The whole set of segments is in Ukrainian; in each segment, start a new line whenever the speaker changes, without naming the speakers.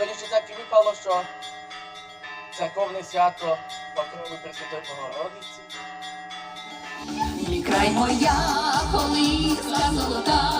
Сьогоднішній день випало, що церковне свято покрови Пресвятої Богородиці.
Мій край моя, колиска золота.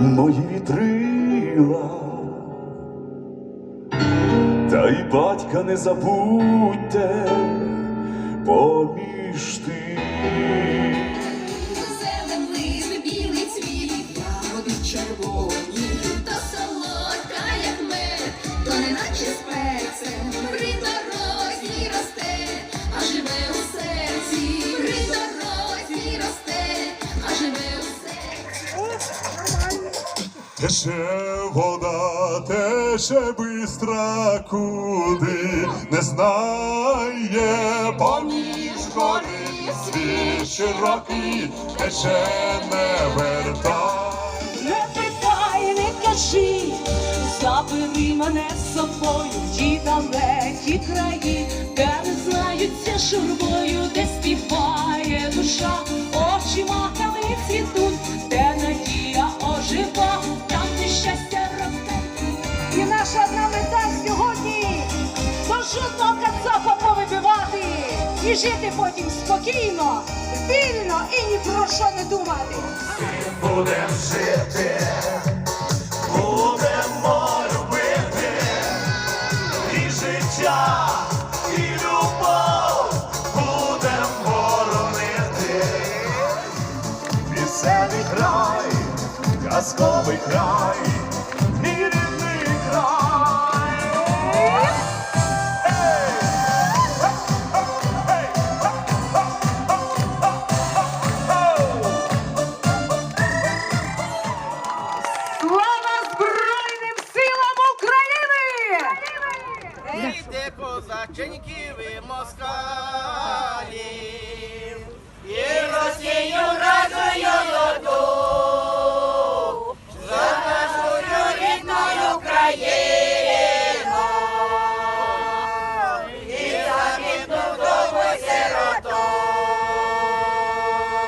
мої вітрила, та й батька не забудьте поміж тим.
Зелений білий цвіт, ягоди червоні,
Тече вода, тече бистра, куди не знає, поміж гори світ широкий, тече не вертай.
Не питай, не кажи, забери мене з собою, ті далекі краї, де не знаються журбою, жодного кацапа повибивати і жити потім спокійно, вільно і ні про що не думати.
Будем жити, будемо любити і життя, і любов будем боронити. Пісенний край, казковий край,
Гейте, козаченьки, ви москалі, і